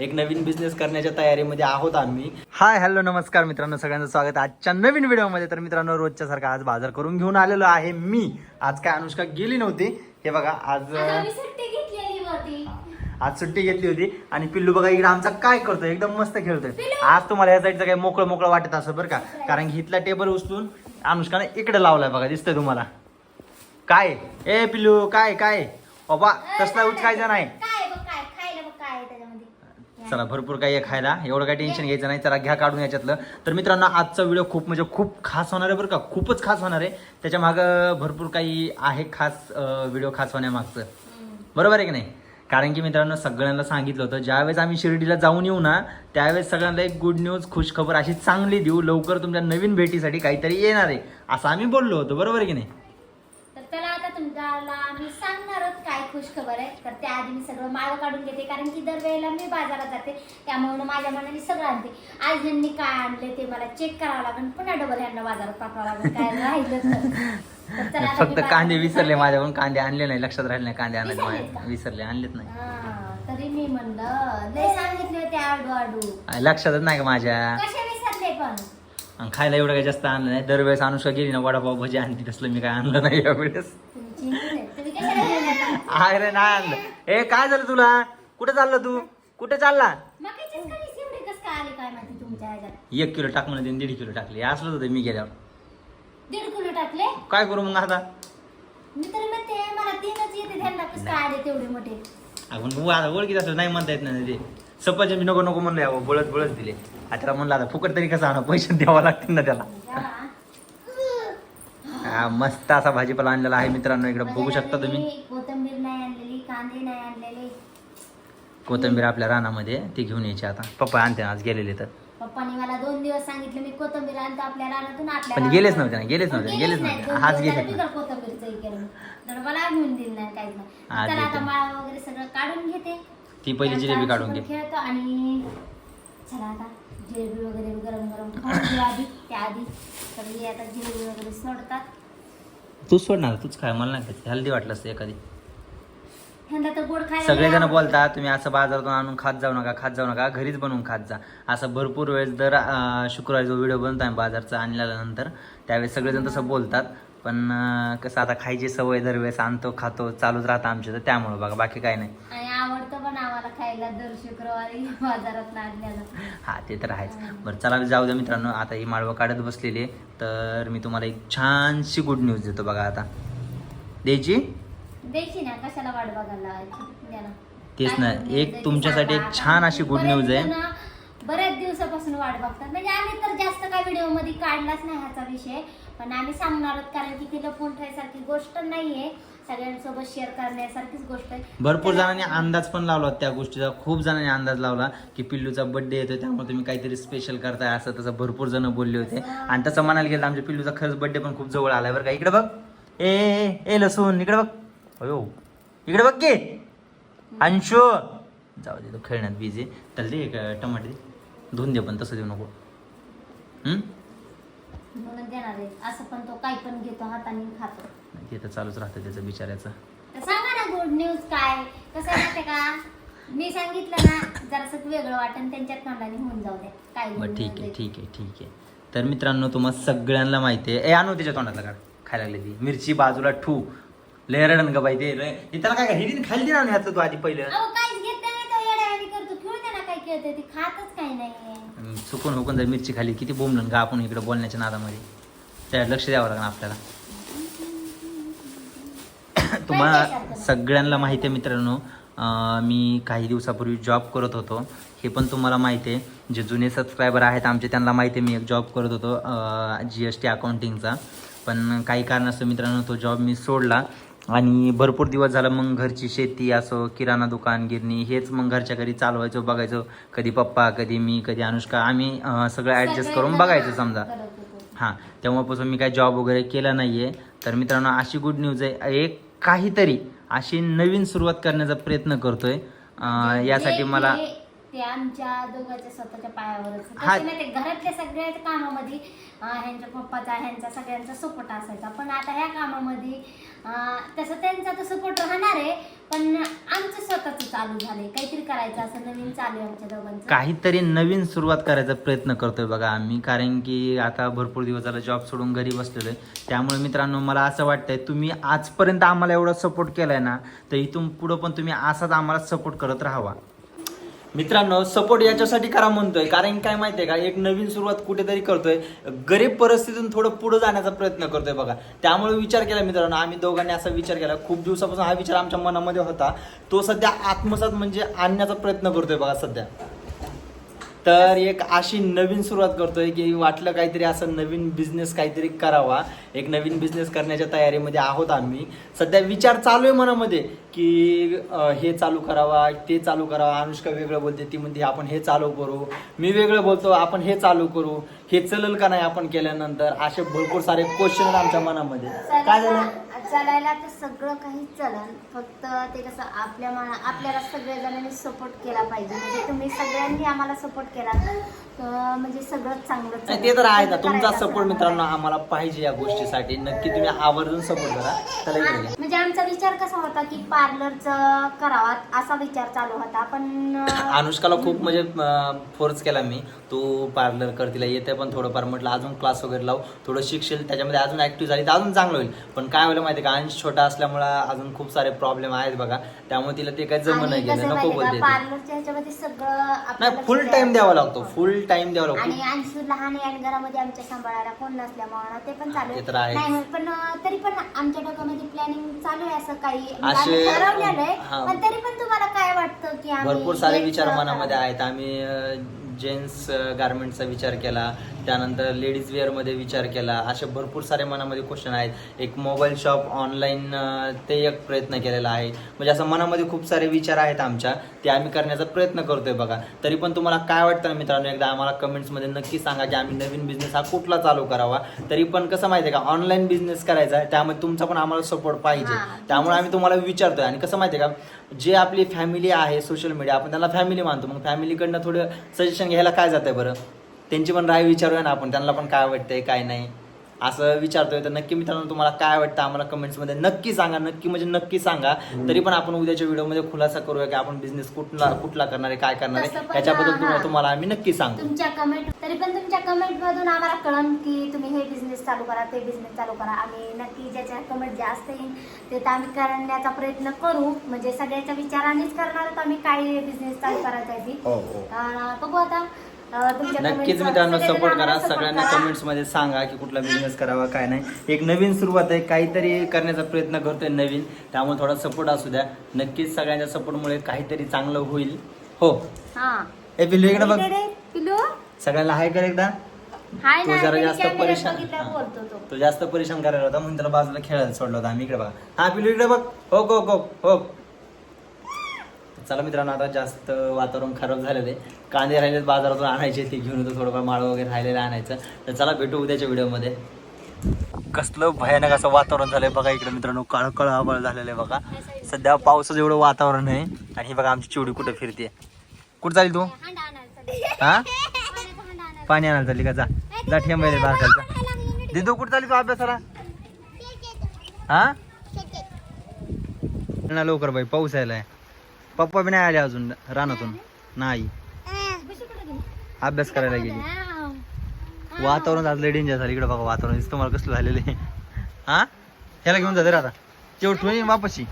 एक नवीन बिझनेस करण्याच्या तयारीमध्ये आहोत आम्ही. हाय हॅलो नमस्कार मित्रांनो सगळ्यांचं स्वागत आहे आजच्या नवीन व्हिडिओमध्ये. तर मित्रांनो रोजच्या सारखा आज बाजार करून घेऊन आलेलो आहे मी. आज काय अनुष्का गेली नव्हती. हे बघा आज आता मी सुट्टी घेतलेली होती. आज सुट्टी घेतली होती. आणि पिल्लू बघा इकडे आमचा काय करतोय? एकदम मस्त खेळतोय. आज तुम्हाला या साईडचं काही मोकळं मोकळं वाटत असं बरं का? कारण की इथला टेबल उचलून अनुष्काने इकडे लावलाय बघा दिसतंय तुम्हाला. काय? ए पिल्लू काय काय? बाबा तसला उचकायचा नाही. चला भरपूर काही आहे खायला. एवढं काही टेन्शन घ्यायचं नाही. चला घ्या काढून याच्यातलं. तर मित्रांनो आजचा व्हिडिओ खूप म्हणजे खूप खास होणार आहे बरं का. खूपच खास होणार आहे. त्याच्या मागं भरपूर काही आहे खास व्हिडिओ खास होण्यामागचं. बरोबर आहे की नाही? कारण की मित्रांनो सगळ्यांना सांगितलं होतं ज्यावेळेस आम्ही शिर्डीला जाऊन येऊ ना त्यावेळेस सगळ्यांना एक गुड न्यूज खुश खबर अशी चांगली देऊ. लवकर तुमच्या नवीन भेटीसाठी काहीतरी येणार आहे. असं आम्ही बोललो होतो. बरोबर आहे की नाही? तुमच्याला मी सांगणारच काय खुश खबर आहे. तर त्याआधी मी सगळं माळ काढून घेते कारण की दरवेळेला मी बाजारात जाते. त्यामुळे माझ्या मनाने सगळं आणते. आज यांनी काय आणले ते मला चेक करावं लागेल. पुन्हा डबल यांना बाजारात पाठवावं लागेल. काय राहिलं फक्त कांदे विसरले माझ्याकडून. कांदे आणले नाही. लक्षात राहिले नाही कांदे का? विसरले आणलेत नाही. तरी मी म्हणलं लय सांगितले होते आडू आडू. लक्षातच नाही का माझ्या? कसे विसरले पण? आणि खायला एवढं काही जास्त आणलं नाही. दरवेळेस अनुष्का गेली ना वडापाव भजी आणते तसलं मी काय आणलं नाही यावेळेस. अरे नाही आणलं. ए काय झालं तुला? कुठे चाललं तू? कुठे चालला? एक किलो टाक म्हणून दीड किलो टाकले. असलं होतं मी गेल्यावर. दीड किलो टाकले? काय करू मग आता? मी तर म्हणते मला तीनच येते त्यांना कसं काय आले तेवढे मोठे? आपण आता ओळखीत असलं नाही म्हणता येत नाही ते. सपाचे मी नको नको म्हणलं यावं बळत बळत दिले. आता म्हणलं आता फुकट तरी कसं आणा? पैसे द्यावं लागतील ना त्याला. हा, मस्त असा भाजीपाला आणलेला आहे मित्रांनो इकडे बघू शकता तुम्ही. कोथिंबीर नाही आणलेली कांदे नाही आणलेले. कोथिंबीर आपल्या रानामध्ये ती घेऊन यायची आता. पप्पा आणते आज गेलेले तर. पप्पानी मला दोन दिवस सांगितलं मी कोथिंबीर आणतो आपल्या रानातून आपल्या पण. गेलेच नव्हते ना, गेलेच नव्हते, गेलेच नाही. नव्हते. दोन हाच दिवस गेले झाले बिगर कोथिंबीरचं केलं तर मला घेऊन दिलं नाही काहीच नाही. तर आता देते. माळ वगैरे सगळं काढून घेते. ती पहिली जिलेबी काढून घे. खेळतो आणि चला आता जिलेबी वगैरे गरम गरम आधी त्याआधी सगळी आता जिलेबी वगैरे सोडतात. तूच सोडणार तूच काय मला नाही खायचं हेल्दी वाटलं असतं एखादी. ह्यांना तर गोड खायला सगळेजण नाही बोलतात तुम्ही असं बाजारातून आणून खात जाऊ नका खात जाऊ नका घरीच बनवून खात जा. असं भरपूर वेळेस दर अं, शुक्रवारी जो व्हिडिओ बनतो आहे बाजारचा आणल्यानंतर त्यावेळेस सगळेजण तसं बोलतात पण अं, कसं आता खायची सवय दरवेळेस आणतो खातो चालूच राहतं आमच्या तर त्यामुळं बघा बाकी काय नाही. आवडतं आम्हाला खायला दर शुक्रवारी बाजारात आणल्यानं हा ते तर आहेच. बरं चला जाऊ द्या मित्रांनो. आता ही माळवं काढत बसलेली आहे. तर मी तुम्हाला एक छानशी गुड न्यूज देतो बघा आता. द्यायची द्यायची ना कशाला वाट बघायला लावायची? द्या ना. तेच ना, एक तुमच्यासाठी. एक छान अशी बरेच news आहे. जण बऱ्याच दिवसापासून वाट बघतात. म्हणजे आम्ही तर जास्त काय व्हिडिओमध्ये काढलाच नाही ह्याचा विषय. पण आम्ही सांगणार आहोत कारण की ती लपून ठेवायसारखी गोष्ट नाहीये. सगळ्यांसोबत शेअर करण्यासारखीच गोष्ट आहे. भरपूर जणांनी अंदाज पण लावला होता त्या गोष्टीचा. खूप जणांनी अंदाज लावला की पिल्लूचा बर्थडे येतो त्यामुळे तुम्ही काहीतरी स्पेशल करताय असं तसं भरपूर जण बोलले होते. आणि तसं म्हणायला गेलं तर आमच्या पिल्लूचा खरंच बर्थडे पण खूप जवळ आलाय बरं का. इकडे बघ. ए ए, लसूण इकडे बघ. अयो. इकडे बघ की. अंशू. जाऊ दे तो खेळण्यात बिझी त्याला दे एक टमाटे दे. धुवून दे पण तसं देऊ नको. हम्म? म्हणून देणार आहे. असं पण तो काही पण घेतो हाताने खातो. ते तर चालूच राहतं त्याचं बिचाऱ्याचं. सांगा ना गुड न्यूज काय? कसं आहे का? मी सांगितलं ना जरासं वेगळं वाटण त्यांच्या तोंडाने होऊन जाऊ द्या. काय बरं ठीक आहे. ठीक आहे ठीक आहे. तर मित्रांनो तुम्हाला सगळ्यांना माहिती आहे. ए आणू त्याच्या तोंडातला काढ. खायला लागली ती. मिरची बाजूला ठू. लेरडन का बाई ते. लय- हे त्याला काय काय हिरीन खाली दे ना ह्याचं तू आधी पहिलं? अहो काहीच घेत नाही तो येड्यावानी करतो. खेळू दे ना काय खेळते ती खातच काही नाहीये अं, चुकून हुकून जर मिरची खाली किती बोंबलं का आपण इकडे बोलण्याच्या नादामध्ये. त्यात लक्ष द्यावं लागणार आपल्याला. तुम्हाला सगळ्यांना माहिती आहे मित्रांनो मी काही दिवसापूर्वी जॉब करत होतो. हे पण तुम्हाला माहिती आहे. जे जुने सबस्क्रायबर आहेत आमचे त्यांना माहिती आहे मी एक जॉब करत होतो जी एस टी अकाउंटिंगचा पण काही कारणास्तव मित्रांनो तो जॉब मी सोडला. आणि भरपूर दिवस झाला मग घरची शेती असो किराणा दुकान गिरणी हेच मग घरच्या घरी चालवायचो बघायचो. कधी पप्पा कधी मी कधी अनुष्का आम्ही सगळं ॲडजस्ट करून बघायचं समजा. हां तेव्हापासून मी काय जॉब वगैरे केला नाही आहे तर मित्रांनो अशी गुड न्यूज आहे. एक काहीतरी अशी नवीन सुरुवात करण्याचा प्रयत्न करतोय. अं, जे- यासाठी मला ते आमच्या दोघांच्या स्वतःच्या पायावरच. हा. घरातल्या सगळ्या कामामध्ये अं, ह्यांच्या पप्पाचा ह्यांचा सगळ्यांचा सपोर्ट असायचा. पण आता ह्या कामामध्ये अं, तसं त्यांचा तर सपोर्ट राहणार आहे पण आमचं स्वतःच चालू झालंय. काहीतरी करायचं असं नवीन चालू आहे आमच्या दोघांचं. काहीतरी नवीन सुरुवात करायचा प्रयत्न करतोय बघा आम्ही. कारण की आता भरपूर दिवस झाला जॉब सोडून घरी बसलेलो आहे त्यामुळे मित्रांनो मला असं वाटतंय तुम्ही आजपर्यंत आम्हाला एवढा सपोर्ट केलाय ना तर इथून पुढं पण तुम्ही असाच आम्हाला सपोर्ट करत राहावा. मित्रांनो सपोर्ट याच्यासाठी करा म्हणतोय. कारण काय माहितीये का एक नवीन सुरुवात कुठेतरी करतोय. गरीब परिस्थितीतून थोडं पुढे जाण्याचा प्रयत्न करतोय बघा. त्यामुळे विचार केला मित्रांनो आम्ही दोघांनी असा विचार केला. खूप दिवसापासून हा विचार आमच्या मनामध्ये होता. तो सध्या आत्मसात म्हणजे आणण्याचा प्रयत्न करतोय बघा सध्या. तर एक अशी नवीन सुरुवात करतोय की वाटलं काहीतरी असं नवीन बिझनेस काहीतरी करावा. एक नवीन बिझनेस करण्याच्या तयारीमध्ये आहोत आम्ही. सध्या विचार चालू आहे मनामध्ये की हे चालू करावा ते चालू करावा. अनुष्का वेगळं बोलते ती म्हणते आपण हे चालू करू. मी वेगळं बोलतो आपण हे चालू करू. हे चलल का नाही आपण केल्यानंतर? असे भरपूर सारे क्वेश्चन आहेत आमच्या मनामध्ये. काय झालं? चालायला तर सगळं काही चलन फक्त ते कसं आपल्या मना आपल्याला सगळ्या सपोर्ट केला पाहिजे. म्हणजे तुम्ही सगळ्यांनी आम्हाला सपोर्ट केला. म्हणजे सगळं चांगलं. ते तर आहे ना तुमचा सपोर्ट मित्रांनो आम्हाला पाहिजे या गोष्टीसाठी. नक्की तुम्ही आवर्जून सपोर्ट करा. त्याला. म्हणजे आमचा विचार कसा होता की पार्लरचं करावा असा विचार चालू होता पण अनुष्काला खूप म्हणजे फोर्स केला मी. तू पार्लर कर तिला येते पण थोडंफार म्हटलं अजून क्लास वगैरे लाव. थोडं शिकशील त्याच्यामध्ये अजून ऍक्टिव्ह झाली तर अजून चांगलं होईल. पण काय होईल माहिती का अंश छोटा असल्यामुळे अजून खूप सारे प्रॉब्लेम आहेत बघा. त्यामुळे तिला ते काय जमून नाही गेलं. नको बोलते. पार्लरच्या ह्याच्यामध्ये सगळं नाही फुल टाइम द्यावा लागतो. फुल टाइम द्यावा लागतो आणि अंशू लहान आहे आणि घरामध्ये आमच्या सांभाळायला कोण नसल्यामुळे ते पण चालू ते तर आहे. नाही पण अं, तरी पण आमच्या डोक्यामध्ये प्लॅनिंग चालू आहे असं काही म्हणजे असे- आम्ही ठरवलेलं आहे हा. पण तरी पण तुम्हाला काय वाटतं की आम्ही भरपूर सारे विचार करावं? मनामध्ये आहेत आम्ही जेंट्स गार्मेंटचा विचार केला त्यानंतर लेडीज वेअरमध्ये विचार केला. असे भरपूर सारे मनामध्ये क्वेश्चन आहेत. एक मोबाईल शॉप ऑनलाईन ते एक प्रयत्न केलेला आहे. म्हणजे असं मनामध्ये खूप सारे विचार आहेत आमच्या. ते आम्ही करण्याचा प्रयत्न करतोय बघा. तरी पण तुम्हाला काय वाटतं ना मित्रांनो? एकदा आम्हाला कमेंट्समध्ये नक्की सांगा की आम्ही नवीन बिझनेस हा कुठला चालू करावा? तरी पण कसं माहिती आहे का? ऑनलाईन बिझनेस करायचा आहे. त्यामध्ये तुमचा पण आम्हाला सपोर्ट पाहिजे. त्यामुळे आम्ही तुम्हाला विचारतोय. आणि कसं माहितीये का? जे आपली फॅमिली आहे सोशल मीडिया आपण त्यांना फॅमिली मानतो. मग फॅमिलीकडनं थोडं सजेशन घ्यायला काय जातंय बरं? त्यांची पण राय विचारूया ना आपण. त्यांना पण काय वाटतंय काय नाही. असं विचारतोय तर नक्की मित्रांनो तुम्हाला काय वाटतं आम्हाला कमेंट्समध्ये नक्की सांगा. नक्की म्हणजे नक्की सांगा. तरी पण आपण उद्याच्या व्हिडिओमध्ये खुलासा करूया की आपण बिझनेस कुठला कुठला करणार आहे काय करणार आहे. पण, याच्याबद्दल हा. तुम्हाला- तुम्हाला आम्ही नक्की सांगू. तुमच्या कमेंट तरी पण तुमच्या कमेंट मधून आम्हाला कळन की तुम्ही हे बिझनेस चालू करा ते बिझनेस चालू करा. आम्ही नक्की ज्याच्या कमेंट जास्त येईल ते तर आम्ही करण्याचा प्रयत्न करू. म्हणजे सगळ्याच्या विचारानेच करणार आहोत आम्ही काय बिझनेस चालू करायचा आहे ती. अं, बघू आता. नक्कीच मित्रांनो सपोर्ट करा. सगळ्यांना. कमेंट्समध्ये सांगा की कुठला बिझनेस करावा काय नाही. एक नवीन सुरुवात आहे. काहीतरी करण्याचा प्रयत्न करतोय नवीन. त्यामुळे थोडा सपोर्ट असू द्या. नक्कीच सगळ्यांच्या सपोर्टमुळे काहीतरी चांगलं होईल. हो. हा. ए पिल्लू इकडे बघ. सगळ्यांना हाय कर एकदा. हाय तू जरा जास्त परेशान तो जास्त परेशान करायला होता म्हणून त्याला बाजूला खेळायला सोडला होता. आम्ही इकडे बघा. हा पिल्लू इकडे बघ. हो हो हो हो. चला मित्रांनो आता जास्त वातावरण खराब झालेलं आहे. कांदे राहिलेत बाजारातून आणायचे ते घेऊन येतो थोडंफार माळ वगैरे राहिलेलं आणायचं. तर चला भेटू उद्याच्या व्हिडिओमध्ये. कसलं भयानक असं वातावरण झालंय बघा इकडे मित्रांनो काळ आबळ झालेलं आहे बघा. सध्या पावसाचं एवढं वातावरण आहे. आणि ही बघा आमची चिवडी कुठं फिरते कुठं चालली तू. हा. पाणी आणायला चालली का? जा. जा ठेंबायला बारकालचा दिदू कुठं चालली तू अभ्यासाला? हा? ना लवकर बाई पाऊस यायलाय. पप्पा बी नाही आले अजून रानातून. नाही. अभ्यास करायला गेली. वातावरण आज लय डेंजर झालं. इकडे बघा वातावरण. तुम्हाला कसलं झालेलं आहे. हा? ह्याला घेऊन जाते रे आता. तेवढं ठेवून वापसी